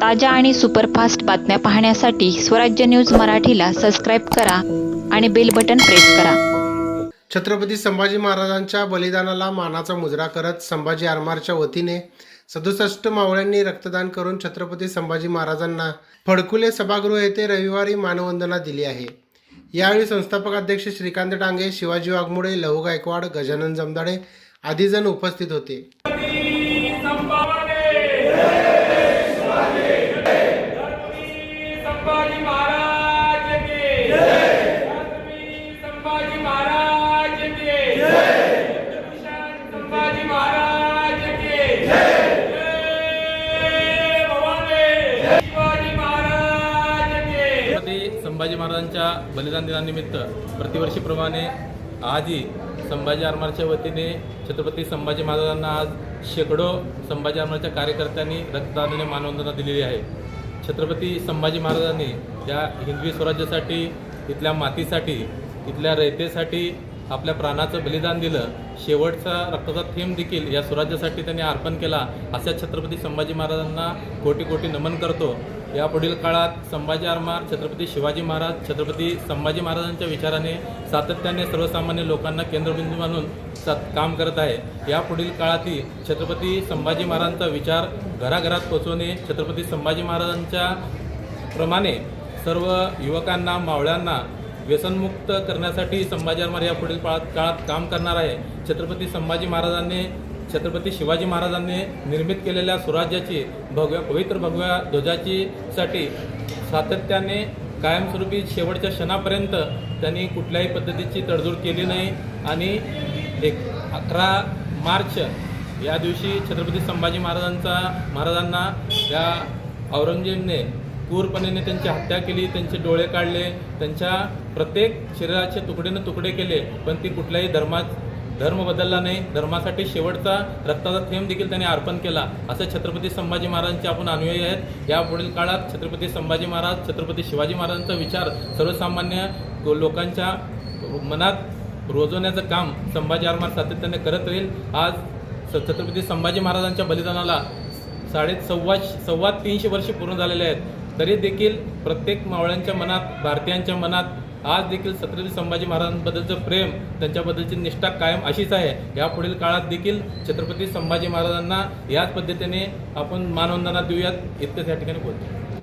ताज्या आणि सुपरफास्ट बातम्या पाहण्यासाठी स्वराज्य न्यूज मराठीला सबस्क्राईब करा आणि बेल बटन प्रेस करा. छत्रपती संभाजी महाराजांच्या बलिदानाला मानाचा मुजरा करत संभाजी आरमारच्या वतीने सदुसष्ट मावळ्यांनी रक्तदान करून छत्रपती संभाजी महाराजांना फडकुले सभागृह येथे रविवारी मानवंदना दिली आहे. यावेळी संस्थापक अध्यक्ष श्रीकांत डांगे शिवाजी वाघमोडे लहू गायकवाड गजानन जमदाडे आदी जण उपस्थित होते. संभाजी महाराज संभाजी महाराजांच्या बलिदान दिनानिमित्त प्रतिवर्षीप्रमाणे आजही संभाजी आरमारच्या वतीने छत्रपती संभाजी महाराजांना आज शेकडो संभाजी आरमारच्या कार्यकर्त्यांनी रक्तदानाने मानवंदना दिलेली आहे. छत्रपती संभाजी महाराजांनी या हिंदवी स्वराज्यासाठी इथल्या मातीसाठी इथल्या रयतेसाठी आपल्या प्राणाचं बलिदान दिलं. शेवटचा रक्ताचा थेंब देखील या स्वराज्यासाठी त्यांनी अर्पण केला अशा छत्रपती संभाजी महाराजांना कोटी कोटी नमन करतो. या पुढील काळात संभाजी आरमार छत्रपती शिवाजी महाराज छत्रपती संभाजी महाराजांच्या विचाराने सातत्याने सर्वसामान्य लोकांना केंद्रबिंदू मानून सात काम करत आहे. या पुढील काळातही छत्रपती संभाजी महाराजांचा विचार घराघरात पोचवणे छत्रपती संभाजी महाराजांच्या प्रमाणे सर्व युवकांना मावळ्यांना व्यसनमुक्त करण्यासाठी संभाजी आरमार या पुढील काळात काळात काम करणार आहे. छत्रपती संभाजी महाराजांनी छत्रपती शिवाजी महाराजांनी निर्मित केलेल्या स्वराज्याची भगव्या पवित्र भगव्या ध्वजाची साठी सातत्याने कायमस्वरूपी शेवटच्या क्षणापर्यंत त्यांनी कुठल्याही पद्धतीची तडजोड केली नाही. आणि एक अकरा मार्च या दिवशी छत्रपती संभाजी महाराजांचा महाराजांना या औरंगजेबने क्रूरपणेने त्यांची हत्या केली त्यांचे डोळे काढले त्यांच्या प्रत्येक शरीराचे तुकडेनं तुकडे केले पण ती कुठल्याही धर्मात धर्म बदलला नाही धर्मासाठी शेवटचा रक्ताचा थेंब देखील त्यांनी अर्पण केला असं छत्रपती संभाजी महाराजांचे आपण अनुयायी आहेत. या पुढील काळात छत्रपती संभाजी महाराज छत्रपती शिवाजी महाराजांचा विचार सर्वसामान्य लोकांच्या मनात रोजवण्याचं काम संभाजी आरमार सातत्याने करत राहील. आज स- छत्रपती संभाजी महाराजांच्या बलिदानाला साडे सव्वा सव्वा तीनशे वर्षे पूर्ण झालेले आहेत. तरी देखील प्रत्येक मावळ्यांच्या मनात भारतीयांच्या मनात आज देखील छत्रपती संभाजी महाराजांबद्दलचं प्रेम त्यांच्याबद्दलची निष्ठा कायम अशीच आहे. या पुढील काळात देखील छत्रपती संभाजी महाराजांना याच पद्धतीने आपण मानवंदना देऊयात. इतकंच या ठिकाणी बोलतो.